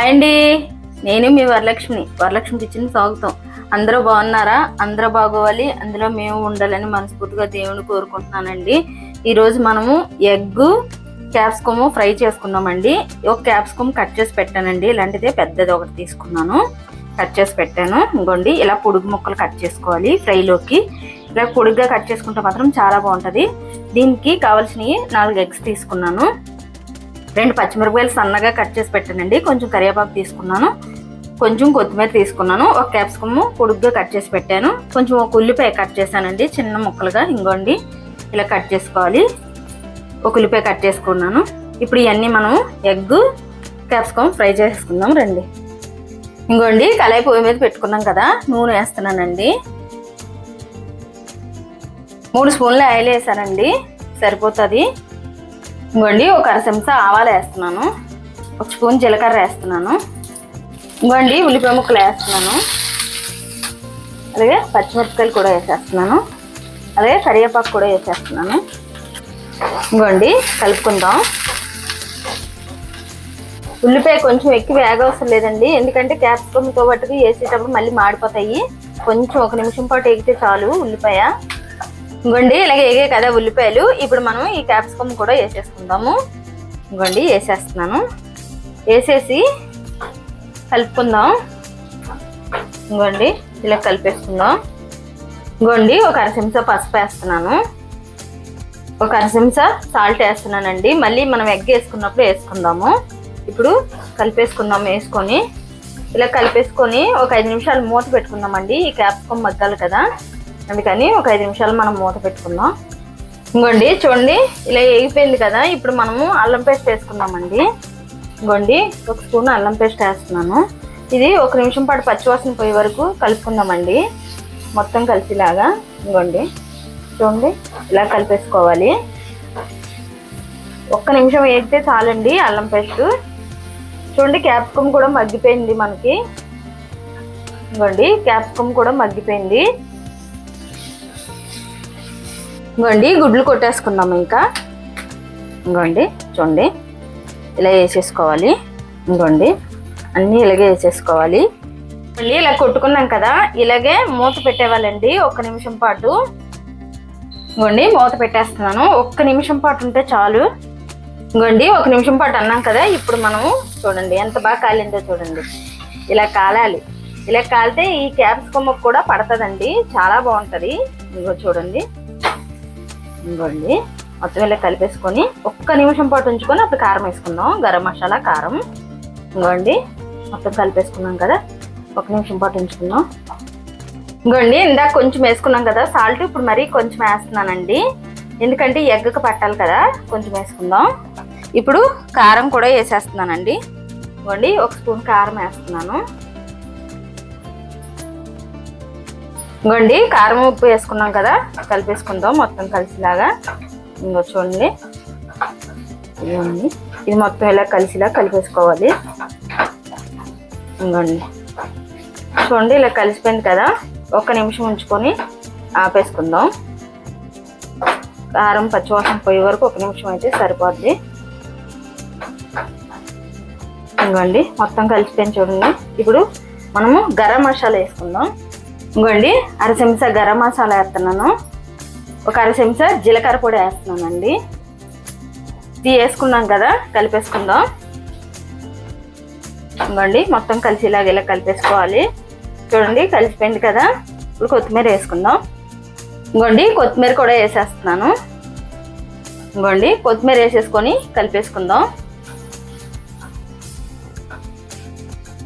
Hi అండి. నేను మీ వరలక్ష్మిని Varalakshmi kitchen స్వాగతం. అందరూ బాగున్నారా? అందరూ బాగోవాలి. అందులో మేము ఉండాలని మనస్ఫూర్తిగా దేవుని కోరుకుంటున్నానండి. ఈరోజు మనము ఎగ్ క్యాప్సికమ్ ఫ్రై చేసుకున్నామండి. ఒక క్యాప్సికమ్ కట్ చేసి పెట్టానండి. ఇలాంటిదే పెద్దది ఒకటి తీసుకున్నాను. కట్ చేసి పెట్టాను. ఇంకోండి ఇలా పొడుగు ముక్కలు కట్ చేసుకోవాలి ఫ్రైలోకి. ఇలా పొడుగ్గా కట్ చేసుకుంటే మాత్రం చాలా బాగుంటుంది. దీనికి కావాల్సినవి నాలుగు ఎగ్స్ తీసుకున్నాను. రెండు పచ్చిమిరపకాయలు సన్నగా కట్ చేసి పెట్టానండి. కొంచెం కరివేపాకు తీసుకున్నాను. కొంచెం కొత్తిమీర తీసుకున్నాను. ఒక క్యాప్సికమ్ పొడుగ్గా కట్ చేసి పెట్టాను. కొంచెం ఒక ఉల్లిపాయ కట్ చేశానండి. చిన్న ముక్కలుగా ఇంకోండి ఇలా కట్ చేసుకోవాలి. ఒక ఉల్లిపాయ కట్ చేసుకున్నాను. ఇప్పుడు ఇవన్నీ మనం ఎగ్ క్యాప్సికమ్ ఫ్రై చేసుకుందాం రండి. ఇంకోండి కళాయి పొయ్యి మీద పెట్టుకున్నాం కదా నూనె వేస్తున్నానండి. మూడు స్పూన్లు ఆయిల్ వేసానండి. సరిపోతుంది. ఇంకోండి ఒక అర చెంచా ఆవాలు వేస్తున్నాను. ఒక స్పూన్ జీలకర్ర వేస్తున్నాను. ఇంకోండి ఉల్లిపాయ ముక్కలు వేస్తున్నాను. అలాగే పచ్చిమిరపకాయలు కూడా వేసేస్తున్నాను. అలాగే కరివేపాకు కూడా వేసేస్తున్నాను. ఇంకోండి కలుపుకుందాం. ఉల్లిపాయ కొంచెం ఎక్కువ వేగ అవసరం లేదండి. ఎందుకంటే క్యాప్సికమ్తో పట్టుకు వేసేటప్పుడు మళ్ళీ మాడిపోతాయి. కొంచెం ఒక నిమిషం పాటు ఎగితే చాలు ఉల్లిపాయ. ఇంకోండి ఇలాగే ఏగే కదా ఉల్లిపాయలు. ఇప్పుడు మనం ఈ క్యాప్సికమ్ కూడా వేసేసుకుందాము. ఇంకోండి వేసేస్తున్నాను. వేసేసి కలుపుకుందాం. ఇంకోండి ఇలా కలిపేసుకుందాం. ఇంకోండి ఒక అర పసుపు వేస్తున్నాను. ఒక అర సాల్ట్ వేస్తున్నానండి. మళ్ళీ మనం ఎగ్ వేసుకున్నప్పుడు వేసుకుందాము. ఇప్పుడు కలిపేసుకుందాం వేసుకొని. ఇలా కలిపేసుకొని ఒక ఐదు నిమిషాలు మూత పెట్టుకుందామండి. ఈ క్యాప్సికమ్ మగ్గాలి కదా. అందుకని ఒక ఐదు నిమిషాలు మనం మూత పెట్టుకుందాం. ఇంకోండి చూడండి ఇలా వేగిపోయింది కదా ఇప్పుడు మనము అల్లం పేస్ట్ వేసుకుందామండి. ఇంకోండి ఒక స్పూన్ అల్లం పేస్ట్ వేస్తున్నాను. ఇది ఒక నిమిషం పాటు పచ్చివాసన పోయే వరకు కలుపుకుందామండి. మొత్తం కలిసిలాగా ఇంకోండి చూడండి ఇలా కలిపేసుకోవాలి. ఒక్క నిమిషం వేగితే చాలండి అల్లం పేస్ట్. చూడండి క్యాప్కమ్ కూడా మగ్గిపోయింది మనకి. ఇంకోండి క్యాప్కమ్ కూడా మగ్గిపోయింది. ఇంకోండి గుడ్లు కొట్టేసుకుందాం ఇంకా. ఇంకోండి చూడండి. ఇలా వేసేసుకోవాలి. ఇంకోండి అన్నీ ఇలాగే వేసేసుకోవాలి. మళ్ళీ ఇలా కొట్టుకున్నాం కదా ఇలాగే మూత పెట్టేవాళ్ళండి ఒక్క నిమిషం పాటు. ఇంకోండి మూత పెట్టేస్తున్నాను. ఒక్క నిమిషం పాటు ఉంటే చాలు. ఇంకోండి ఒక నిమిషం పాటు అన్నాం కదా ఇప్పుడు మనము చూడండి ఎంత బాగా కాలిందో చూడండి. ఇలా కాలాలి. ఇలా కాలితే ఈ క్యాప్సికమ్ కూడా పడుతుందండి చాలా బాగుంటుంది. ఇంకో చూడండి. ఇంకోండి మొత్తం ఇలా కలిపేసుకొని ఒక్క నిమిషం పాటు ఉంచుకొని అప్పుడు కారం వేసుకుందాం. గరం మసాలా కారం. ఇంకోండి మొత్తం కలిపేసుకున్నాం కదా. ఒక నిమిషం పాటు ఉంచుకుందాం. ఇంకోండి ఇందాక కొంచెం వేసుకున్నాం కదా. సాల్ట్ ఇప్పుడు మరీ కొంచెం వేస్తున్నానండి. ఎందుకంటే ఎగ్గకు పట్టాలి కదా. కొంచెం వేసుకుందాం. ఇప్పుడు కారం కూడా వేసేస్తున్నానండి. ఇంకోండి ఒక స్పూన్ కారం వేస్తున్నాను. ఇంకోండి కారం ఉప్పు వేసుకున్నాం కదా కలిపేసుకుందాం మొత్తం కలిసిలాగా. ఇంకో చూడండి. ఇవ్వండి ఇది మొత్తం ఇలా కలిసిలా కలిపేసుకోవాలి. ఇంకోండి చూడండి ఇలా కలిసిపోయింది కదా. ఒక నిమిషం ఉంచుకొని ఆపేసుకుందాం. కారం పచ్చివాసన పోయే వరకు ఒక నిమిషం అయితే సరిపోద్ది. ఇంకోండి మొత్తం కలిసిపోయింది చూడండి. ఇప్పుడు మనము గరం మసాలా వేసుకుందాం. ఇంకోండి అర చెంచా గరం మసాలా వేస్తున్నాను. ఒక అర చెంచా జీలకర్ర పొడి వేస్తున్నానండి. ఇది వేసుకున్నాం కదా కలిపేసుకుందాం. ఇంకోండి మొత్తం కలిసి ఇలాగ ఇలా కలిపేసుకోవాలి. చూడండి కలిసిపోయింది కదా. ఇప్పుడు కొత్తిమీర వేసుకుందాం. ఇంకోండి కొత్తిమీర కూడా వేసేస్తున్నాను. ఇంకోండి కొత్తిమీర వేసేసుకొని కలిపేసుకుందాం.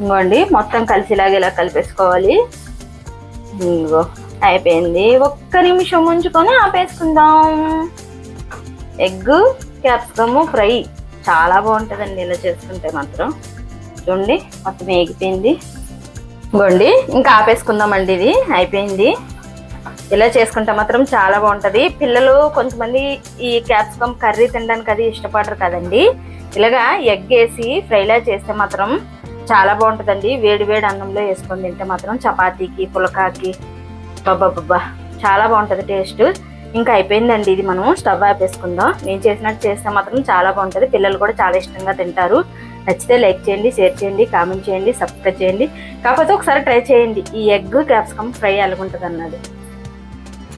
ఇంకోండి మొత్తం కలిసిలాగా ఇలా కలిపేసుకోవాలి. ఇంకో అయిపోయింది. ఒక్క నిమిషం ఉంచుకొని ఆపేసుకుందాం. Egg capsicum fry. చాలా బాగుంటుందండి ఇలా చేసుకుంటే మాత్రం. చూడండి మొత్తం వేగిపోయింది గోండి ఇంకా ఆపేసుకుందామండి ఇది. అయిపోయింది. ఇలా చేసుకుంటే మాత్రం చాలా బాగుంటుంది. పిల్లలు కొంతమంది ఈ క్యాప్సికమ్ కర్రీ తినడానికి అది ఇష్టపడరు కదండి. ఇలాగా ఎగ్ వేసి ఫ్రైలా చేస్తే మాత్రం చాలా బాగుంటుందండి. వేడి వేడి అన్నంలో వేసుకొని తింటే మాత్రం చపాతీకి పులకాకి బాబా చాలా బాగుంటుంది టేస్ట్. ఇంకా అయిపోయిందండి ఇది మనం స్టవ్ ఆపేసుకుందాం నేను చేసినట్టు చేస్తే మాత్రం చాలా బాగుంటుంది. పిల్లలు కూడా చాలా ఇష్టంగా తింటారు. నచ్చితే లైక్ చేయండి షేర్ చేయండి కామెంట్ చేయండి సబ్స్క్రైబ్ చేయండి. కాకపోతే ఒకసారి ట్రై చేయండి. ఈ ఎగ్ క్యాప్సికమ్ ఫ్రై ఎలాగుంటుంది అన్నది